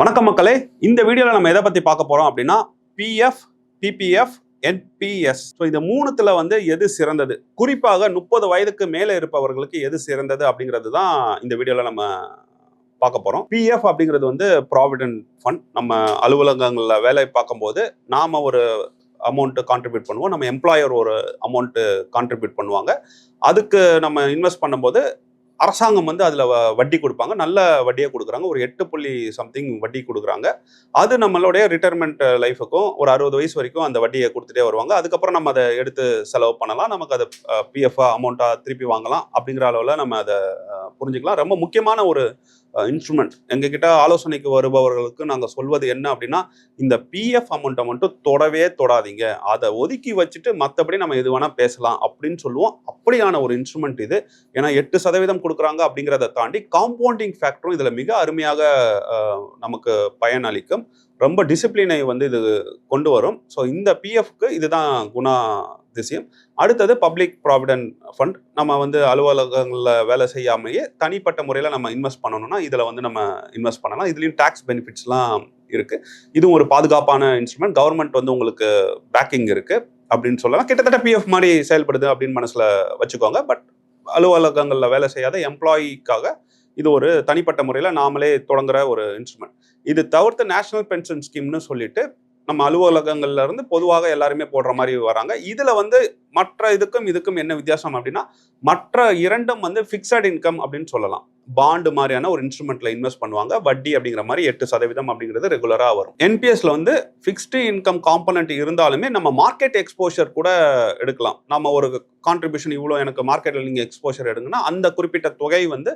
வணக்கம் மக்களே. இந்த வீடியோவில் நம்ம எதை பற்றி பார்க்க போகிறோம் அப்படின்னா பிஎஃப் பிபிஎஃப் என்பிஎஸ் ஸோ இந்த மூணுத்தில் வந்து எது சிறந்தது? குறிப்பாக முப்பது வயதுக்கு மேலே இருப்பவர்களுக்கு எது சிறந்தது அப்படிங்கிறது தான் இந்த வீடியோவில் நம்ம பார்க்க போகிறோம் பிஎஃப் அப்படிங்கிறது வந்து ப்ராவிடென்ட் ஃபண்ட் நம்ம அலுவலகங்களில் வேலை பார்க்கும்போது நாம் ஒரு அமௌண்ட்டு கான்ட்ரிபியூட் பண்ணுவோம். நம்ம எம்ப்ளாயர் ஒரு அமௌண்ட்டு கான்ட்ரிபியூட் பண்ணுவாங்க. அதுக்கு நம்ம இன்வெஸ்ட் பண்ணும்போது அரசாங்கம் வந்து அதில் வட்டி கொடுப்பாங்க. நல்ல வட்டியை கொடுக்குறாங்க. ஒரு எட்டு புள்ளி சம்திங் வட்டி கொடுக்குறாங்க. அது நம்மளுடைய ரிட்டைர்மெண்ட் லைஃபுக்கும் ஒரு அறுபது வயசு வரைக்கும் அந்த வட்டியை கொடுத்துட்டே வருவாங்க. அதுக்கப்புறம் நம்ம அதை எடுத்து செலவு பண்ணலாம். நமக்கு அதை பிஎஃப் அமௌண்ட்டாக திருப்பி வாங்கலாம் அப்படிங்கிற அளவில் நம்ம அதை புரிஞ்சுக்கலாம். ரொம்ப முக்கியமான ஒரு இன்ஸ்ட்ருமெண்ட் எங்ககிட்ட ஆலோசனைக்கு வருபவர்களுக்கு நாங்கள் சொல்வது என்ன அப்படின்னா இந்த பிஎஃப் அமௌண்ட்டை மட்டும் தொடவே தொடாதீங்க. அதை ஒதுக்கி வச்சுட்டு மற்றபடி நம்ம எது வேணால் பேசலாம் அப்படின்னு சொல்லுவோம். அப்படியான ஒரு இன்ஸ்ட்ருமெண்ட் இது. ஏன்னா எட்டு சதவீதம் கொடுக்குறாங்க அப்படிங்கிறத தாண்டி காம்பவுண்டிங் ஃபேக்டரும் இதில் மிக அருமையாக நமக்கு பயனளிக்கும். ரொம்ப டிசிப்ளினை வந்து இது கொண்டு வரும். ஸோ இந்த பிஎஃப்க்கு இதுதான் குணா திசையம் அடுத்தது பப்ளிக் ப்ராவிடன்ட் ஃபண்ட் நம்ம வந்து அலுவலகங்களில் வேலை செய்யாமையே தனிப்பட்ட முறையில் நம்ம இன்வெஸ்ட் பண்ணணும்னா இதில் வந்து நம்ம இன்வெஸ்ட் பண்ணலாம். இதுலேயும் டேக்ஸ் பெனிஃபிட்ஸ்லாம் இருக்குது இதுவும் ஒரு பாதுகாப்பான இன்ஸ்ட்ருமெண்ட் கவர்மெண்ட் வந்து உங்களுக்கு பேக்கிங் இருக்குது அப்படின்னு சொல்லலாம். கிட்டத்தட்ட பிஎஃப் மாதிரி செயல்படுது அப்படின்னு மனசில் வச்சுக்கோங்க. பட் அலுவலகங்களில் வேலை செய்யாத எம்ப்ளாயிக்காக இது ஒரு தனிப்பட்ட முறையில் நாமளே தொடங்குற ஒரு இன்ஸ்ட்ருமெண்ட் இது தவிர்த்து நேஷனல் பென்ஷன் ஸ்கீம்னு சொல்லிட்டு நம்ம அலுவலகங்கள்ல இருந்து பொதுவாக எல்லாருமே போடுற மாதிரி வராங்க. இதுல வந்து மற்ற இதுக்கும் இதுக்கும் என்ன வித்தியாசம் அப்படின்னா மற்ற இரண்டும் வந்து ஃபிக்ஸட் இன்கம் அப்படின்னு சொல்லலாம். பாண்டு மாதிரியான ஒரு இன்ஸ்ட்ருமெண்ட்ல இன்வெஸ்ட் பண்ணுவாங்க. வட்டி அப்படிங்கிற மாதிரி எட்டு சதவீதம் அப்படிங்கிறது ரெகுலராக வரும். என்பிஎஸ்ல வந்து ஃபிக்ஸ்டு இன்கம் காம்பனண்ட் இருந்தாலுமே நம்ம மார்க்கெட் எக்ஸ்போஷர் கூட எடுக்கலாம். நம்ம ஒரு கான்ட்ரிபியூஷன் இவ்வளோ எனக்கு மார்க்கெட்டில் நீங்கள் எக்ஸ்போஷர் எடுங்கன்னா அந்த குறிப்பிட்ட தொகை வந்து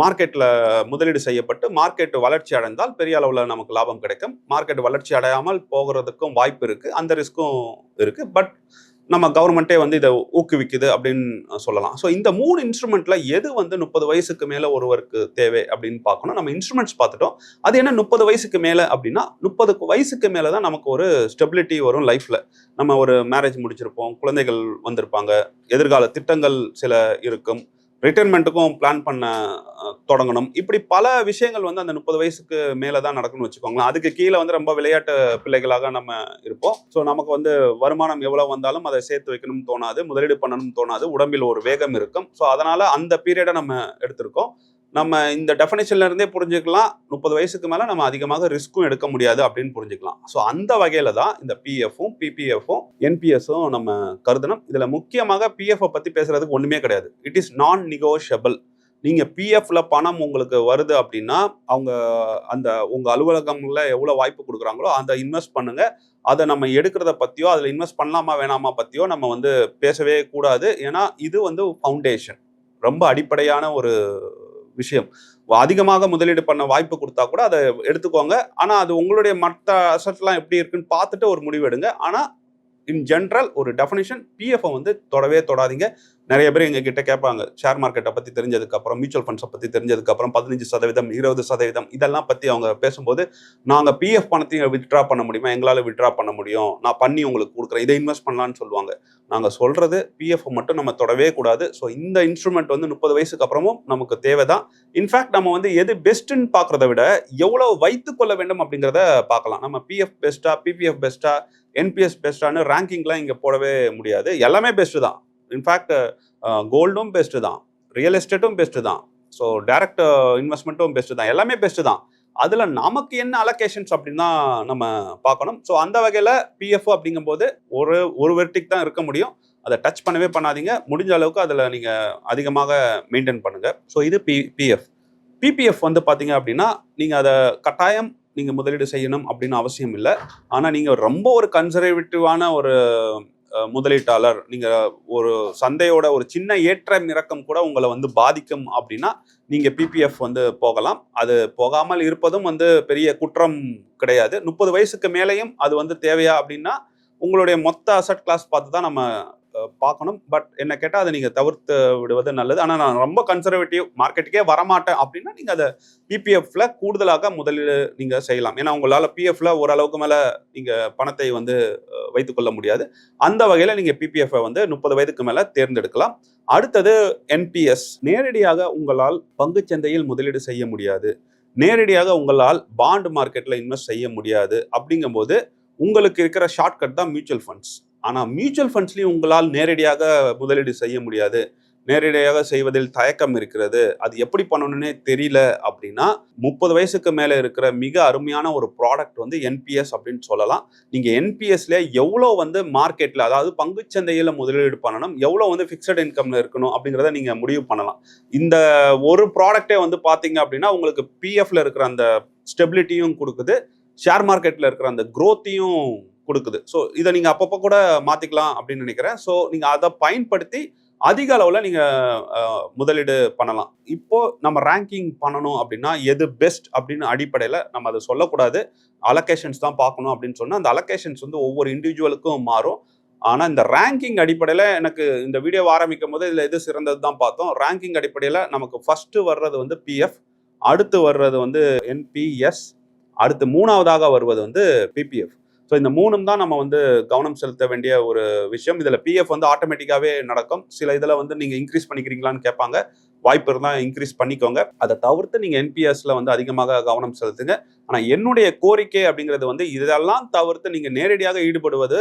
மார்க்கெட்டில் முதலீடு செய்யப்பட்டு மார்க்கெட் வளர்ச்சி அடைந்தால் பெரிய அளவில் நமக்கு லாபம் கிடைக்கும். மார்க்கெட் வளர்ச்சி அடையாமல் போகிறதுக்கும் வாய்ப்பு இருக்குது அந்த ரிஸ்க்கும் இருக்குது பட் நம்ம கவர்மெண்ட்டே வந்து இதை ஊக்குவிக்குது அப்படின்னு சொல்லலாம். ஸோ இந்த மூணு இன்ஸ்ட்ருமெண்ட்டில் எது வந்து முப்பது வயசுக்கு மேலே ஒருவருக்கு தேவை அப்படின்னு பார்க்கணும். நம்ம இன்ஸ்ட்ருமெண்ட்ஸ் பார்த்துட்டோம். அது என்ன முப்பது வயசுக்கு மேலே அப்படின்னா முப்பது வயசுக்கு மேலே தான் நமக்கு ஒரு ஸ்டெபிலிட்டி வரும் லைஃப்பில் நம்ம ஒரு மேரேஜ் முடிச்சிருப்போம். குழந்தைகள் வந்திருப்பாங்க. எதிர்கால திட்டங்கள் சில இருக்கும். ரிட்டைர்மெண்ட்டுக்கும் பிளான் பண்ண தொடங்கணும். இப்படி பல விஷயங்கள் வந்து அந்த முப்பது வயசுக்கு மேலே தான் நடக்கும்னு வச்சுக்கோங்களேன். அதுக்கு கீழே வந்து ரொம்ப விளையாட்டு பிள்ளைகளாக நம்ம இருப்போம். ஸோ நமக்கு வந்து வருமானம் எவ்வளோ வந்தாலும் அதை சேர்த்து வைக்கணும்னு தோணாது முதலீடு பண்ணணும்னு தோணாது உடம்பில் ஒரு வேகம் இருக்கும். ஸோ அதனால் அந்த பீரியடை நம்ம எடுத்திருக்கோம். நம்ம இந்த டெஃபினேஷன்ல இருந்தே புரிஞ்சுக்கலாம். முப்பது வயசுக்கு மேலே நம்ம அதிகமாக ரிஸ்க்கும் எடுக்க முடியாது அப்படின்னு புரிஞ்சுக்கலாம். ஸோ அந்த வகையில தான் இந்த பிஎஃப்பும் பிபிஎஃப்பும் என்பிஎஸும் நம்ம கருதணும். இதில் முக்கியமாக பிஎஃப்பை பற்றி பேசுறதுக்கு ஒன்றுமே கிடையாது. இட் இஸ் நான் நிகோஷியபிள் நீங்கள் பிஎஃப்ல பணம் உங்களுக்கு வருது அப்படின்னா அவங்க அந்த உங்கள் அலுவலகங்களில் எவ்வளோ வாய்ப்பு கொடுக்குறாங்களோ அந்த இன்வெஸ்ட் பண்ணுங்கள் அதை நம்ம எடுக்கிறத பற்றியோ அதில் இன்வெஸ்ட் பண்ணலாமா வேணாமா பற்றியோ நம்ம வந்து பேசவே கூடாது. ஏன்னா இது வந்து ஃபவுண்டேஷன் ரொம்ப அடிப்படையான ஒரு விஷயம். அதிகமாக முதலீடு பண்ண வாய்ப்பு கொடுத்தா கூட அதை எடுத்துக்கோங்க. ஆனால் அது உங்களுடைய மற்ற அசட்லாம் எப்படி இருக்குன்னு பார்த்துட்டு ஒரு முடிவு எடுங்க. ஆனால் இன் ஜென்ரல் ஒரு டெஃபினேஷன் பிஎஃப்ஐ வந்து தொடவே தொடாதீங்க. நிறைய பேர் எங்கள் கிட்ட கேட்பாங்க ஷேர் மார்க்கெட்டை பற்றி தெரிஞ்சதுக்கப்புறம் மியூச்சுவல் ஃபண்ட்ஸை பற்றி தெரிஞ்சதுக்கப்புறம் பதினஞ்சு சதவீதம் இருபது சதவீதம் இதெல்லாம் பற்றி அவங்க பேசும்போது நாங்கள் பிஎஃப் பணத்தையும் வித்ட்ரா பண்ண முடியுமா? எங்களால் வித்ட்ரா பண்ண முடியும். நான் பண்ணி உங்களுக்கு கொடுக்குறேன். இதை இன்வெஸ்ட் பண்ணலான்னு சொல்லுவாங்க. நாங்கள் சொல்கிறது பிஎஃப் மட்டும் நம்ம தொடவே கூடாது. ஸோ இந்த இன்ஸ்ட்ருமெண்ட் வந்து முப்பது வயசுக்கு அப்புறமும் நமக்கு தேவை தான் இன்ஃபேக்ட் நம்ம வந்து எது பெஸ்ட்டுன்னு பார்க்குறத விட எவ்வளோ வைத்து கொள்ள வேண்டும் அப்படிங்கிறத பார்க்கலாம். நம்ம பிஎஃப் பெஸ்ட்டாக பிபிஎஃப் பெஸ்ட்டாக என்பிஎஸ் பெஸ்ட்டான ரேங்கிங்லாம் இங்கே போடவே முடியாது. எல்லாமே பெஸ்ட்டு தான். இன்ஃபேக்ட் கோல்டும் பெஸ்ட்டு தான். ரியல் எஸ்டேட்டும் பெஸ்ட்டு தான். ஸோ டைரக்ட் இன்வெஸ்ட்மெண்ட்டும் பெஸ்ட்டு தான். எல்லாமே பெஸ்ட்டு தான். அதில் நமக்கு என்ன அலோகேஷன்ஸ் அப்படின்னு தான் நம்ம பார்க்கணும். ஸோ அந்த வகையில் பிஎஃப் அப்படிங்கும்போது ஒரு ஒரு வெர்டிக் தான் இருக்க முடியும். அதை டச் பண்ணவே பண்ணாதீங்க. முடிஞ்ச அளவுக்கு அதில் நீங்கள் அதிகமாக மெயின்டைன் பண்ணுங்கள் ஸோ இது பி பிஎஃப் பிபிஎஃப் வந்து பார்த்தீங்க அப்படின்னா நீங்கள் அதை கட்டாயம் நீங்கள் முதலீடு செய்யணும் அப்படின்னு அவசியம் இல்லை. ஆனால் நீங்கள் ரொம்ப ஒரு கன்சர்வேட்டிவான ஒரு முதலீட்டாளர் நீங்கள் ஒரு சந்தையோட ஒரு சின்ன ஏற்றம் இறக்கம் கூட உங்களை வந்து பாதிக்கும் அப்படின்னா நீங்கள் பிபிஎஃப் வந்து போகலாம். அது போகாமல் இருப்பதும் வந்து பெரிய குற்றம் கிடையாது. முப்பது வயசுக்கு மேலேயும் அது வந்து தேவையா அப்படின்னா உங்களுடைய மொத்த அசட் கிளாஸ் பார்த்து தான் நம்ம பார்க்கணும். பட் என்ன கேட்டால் அதை நீங்கள் தவிர்த்து விடுவது நல்லது. ஆனால் நான் ரொம்ப கன்சர்வேட்டிவ் மார்க்கெட்டுக்கே வரமாட்டேன் அப்படின்னா நீங்கள் அதை பிபிஎஃப்ல கூடுதலாக முதலீடு நீங்கள் செய்யலாம். ஏன்னா உங்களால் பிஎஃப்ல ஓரளவுக்கு மேலே நீங்கள் பணத்தை வந்து வைத்துக்கொள்ள முடியாது. அந்த வகையில் நீங்கள் பிபிஎஃப்பை வந்து முப்பது வயதுக்கு மேலே தேர்ந்தெடுக்கலாம். அடுத்தது என்பிஎஸ் நேரடியாக உங்களால் பங்குச்சந்தையில் முதலீடு செய்ய முடியாது. நேரடியாக உங்களால் பாண்ட் மார்க்கெட்டில் இன்வெஸ்ட் செய்ய முடியாது. அப்படிங்கும்போது உங்களுக்கு இருக்கிற ஷார்ட்கட் தான் மியூச்சுவல் ஃபண்ட்ஸ் ஆனால் மியூச்சுவல் ஃபண்ட்ஸ்லையும் உங்களால் நேரடியாக முதலீடு செய்ய முடியாது. நேரடியாக செய்வதில் தயக்கம் இருக்கிறது. அது எப்படி பண்ணணும்னே தெரியல அப்படின்னா முப்பது வயசுக்கு மேலே இருக்கிற மிக அருமையான ஒரு ப்ராடக்ட் வந்து என்பிஎஸ் அப்படின்னு சொல்லலாம். நீங்கள் என்பிஎஸ்ல எவ்வளோ வந்து மார்க்கெட்டில் அதாவது பங்குச்சந்தையில் முதலீடு பண்ணணும் எவ்வளோ வந்து ஃபிக்ஸட் இன்கம்ல இருக்கணும் அப்படிங்கிறத நீங்கள் முடிவு பண்ணலாம். இந்த ஒரு ப்ராடக்டே வந்து பார்த்தீங்க அப்படின்னா உங்களுக்கு பிஎஃப்ல இருக்கிற அந்த ஸ்டெபிலிட்டியும் கொடுக்குது. ஷேர் மார்க்கெட்டில் இருக்கிற அந்த க்ரோத்தையும் கொடுக்குது. ஸோ இதை நீங்கள் அப்பப்போ கூட மாற்றிக்கலாம் அப்படின்னு நினைக்கிறேன். ஸோ நீங்கள் அதை பயன்படுத்தி அதிக அளவில் நீங்கள் முதலீடு பண்ணலாம். இப்போது நம்ம ரேங்கிங் பண்ணணும் அப்படின்னா எது பெஸ்ட் அப்படின்னு அடிப்படையில் நம்ம அதை சொல்லக்கூடாது. அலகேஷன்ஸ் தான் பார்க்கணும் அப்படின்னு சொன்னால் அந்த அலகேஷன்ஸ் வந்து ஒவ்வொரு இண்டிவிஜுவலுக்கும் மாறும். ஆனால் இந்த ரேங்கிங் அடிப்படையில் எனக்கு இந்த வீடியோ ஆரம்பிக்கும் போது இதில் எது சிறந்தது தான் பார்த்தோம். ரேங்கிங் அடிப்படையில் நமக்கு ஃபஸ்ட்டு வர்றது வந்து பிஎஃப் அடுத்து வர்றது வந்து என்பிஎஸ் அடுத்து மூணாவதாக வருவது வந்து பிபிஎஃப் ஸோ இந்த மூணும் தான் நம்ம வந்து கவனம் செலுத்த வேண்டிய ஒரு விஷயம். இதில் பிஎஃப் வந்து ஆட்டோமேட்டிக்காகவே நடக்கும். சில இதில் வந்து நீங்கள் இன்க்ரீஸ் பண்ணிக்கிறீங்களான்னு கேட்பாங்க. வாய்ப்பு இருந்தால் இன்க்ரீஸ் பண்ணிக்கோங்க. அதை தவிர்த்து நீங்கள் என்பிஎஸ்ல வந்து அதிகமாக கவனம் செலுத்துங்க. ஆனால் என்னுடைய கோரிக்கை அப்படிங்கிறது வந்து இதெல்லாம் தவிர்த்து நீங்கள் நேரடியாக ஈடுபடுவது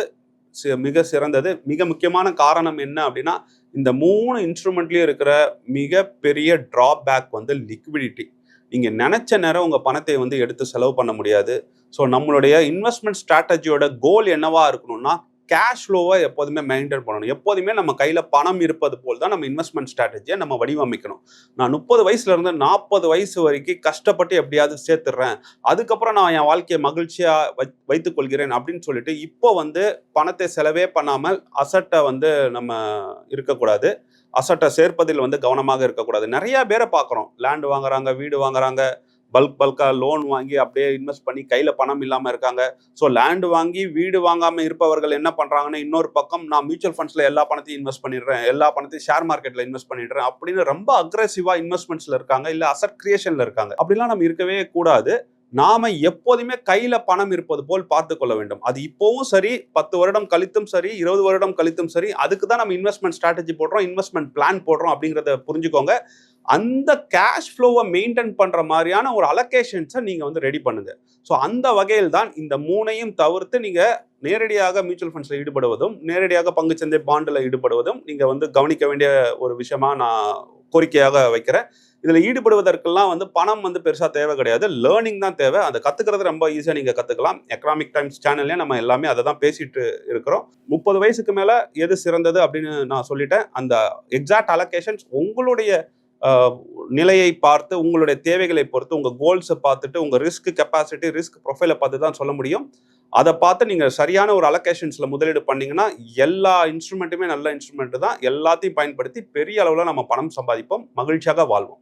மிக சிறந்தது. மிக முக்கியமான காரணம் என்ன அப்படின்னா இந்த மூணு இன்ஸ்ட்ருமெண்ட்லேயும் இருக்கிற மிக பெரிய ட்ராபேக் வந்து லிக்விடிட்டி நீங்கள் நினச்ச நேரம் உங்கள் பணத்தை வந்து எடுத்து செலவு பண்ண முடியாது. ஸோ நம்மளுடைய இன்வெஸ்ட்மெண்ட் ஸ்ட்ராட்டஜியோட கோல் என்னவா இருக்கணும்னா கேஷ் ஃப்ளோவை எப்போதுமே மெயின்டைன் பண்ணணும். எப்போதுமே நம்ம கையில் பணம் இருப்பது போல் தான் நம்ம இன்வெஸ்ட்மெண்ட் ஸ்ட்ராட்டஜியை நம்ம வடிவமைக்கணும். நான் முப்பது வயசுலேருந்து நாற்பது வயசு வரைக்கும் கஷ்டப்பட்டு எப்படியாவது சேர்த்துடுறேன் அதுக்கப்புறம் நான் என் வாழ்க்கையை மகிழ்ச்சியாக வை வைத்துக்கொள்கிறேன் அப்படின்னு சொல்லிட்டு இப்போ வந்து பணத்தை செலவே பண்ணாமல் அசட்டை வந்து நம்ம இருக்கக்கூடாது. அசட்டை சேர்ப்பதில் வந்து கவனமாக இருக்கக்கூடாது. நிறையா பேரை பார்க்குறோம். லேண்டு வாங்குறாங்க வீடு வாங்குறாங்க பல்க் பல்காக லோன் வாங்கி அப்படியே இன்வெஸ்ட் பண்ணி கையில் பணம் இல்லாமல் இருக்காங்க. ஸோ லேண்ட் வாங்கி வீடு வாங்காமல் இருப்பவர்கள் என்ன பண்ணுறாங்கன்னா இன்னொரு பக்கம் நான் மியூச்சுவல் ஃபண்ட்ஸில் எல்லா பணத்தையும் இன்வெஸ்ட் பண்ணிடுறேன். எல்லா பணத்தையும் ஷேர் மார்க்கெட்டில் இன்வெஸ்ட் பண்ணிடுறேன் அப்படின்னு ரொம்ப அக்ரெசிவாக இன்வெஸ்ட்மெண்ட்ஸில் இருக்காங்க. இல்லை அசட் கிரியேஷனில் இருக்காங்க. அப்படிலாம் நம்ம இருக்கவே கூடாது. நாம எப்போதுமே கையில பணம் இருப்பது போல் பார்த்து கொள்ள வேண்டும். அது இப்போவும் சரி பத்து வருடம் கழித்தும் சரி இருபது வருடம் கழித்தும் சரி அதுக்கு தான் நம்ம இன்வெஸ்ட்மெண்ட் ஸ்ட்ராட்டஜி போடுறோம் இன்வெஸ்ட்மெண்ட் பிளான் போடுறோம் அப்படிங்கிறத புரிஞ்சுக்கோங்க. அந்த கேஷ் ஃப்ளோவை மெயின்டைன் பண்ற மாதிரியான ஒரு அலகேஷன்ஸை நீங்க வந்து ரெடி பண்ணுங்க. ஸோ அந்த வகையில் தான் இந்த மூணையும் தவிர்த்து நீங்க நேரடியாக மியூச்சுவல் ஃபண்ட்ஸில் ஈடுபடுவதும் நேரடியாக பங்குச்சந்தை பாண்டில் ஈடுபடுவதும் நீங்க வந்து கவனிக்க வேண்டிய ஒரு விஷயமா நான் கோரிக்கையாக வைக்கிறேன். இதில் ஈடுபடுவதற்கெல்லாம் வந்து பணம் வந்து பெருசாக தேவை கிடையாது. லேர்னிங் தான் தேவை. அதை கற்றுக்கிறது ரொம்ப ஈஸியாக நீங்கள் கற்றுக்கலாம் எக்கனாமிக் டைம்ஸ் சேனல்லே நம்ம எல்லாமே அதை தான் பேசிட்டு இருக்கிறோம். முப்பது வயசுக்கு மேலே எது சிறந்தது அப்படின்னு நான் சொல்லிட்டேன். அந்த எக்ஸாக்ட் அலோகேஷன்ஸ் உங்களுடைய நிலையை பார்த்து உங்களுடைய தேவைகளை பொறுத்து உங்கள் கோல்ஸை பார்த்துட்டு உங்கள் ரிஸ்க் கெப்பாசிட்டி ரிஸ்க் ப்ரொஃபைலை பார்த்து தான் சொல்ல முடியும். அதை பார்த்து நீங்கள் சரியான ஒரு அலொகேஷன்ஸில் முதலீடு பண்ணிங்கன்னா எல்லா இன்ஸ்ட்ருமெண்ட்டுமே நல்ல இன்ஸ்ட்ருமெண்ட்டு தான். எல்லாத்தையும் பயன்படுத்தி பெரிய அளவில் நம்ம பணம் சம்பாதிப்போம். மகிழ்ச்சியாக வாழ்வோம்.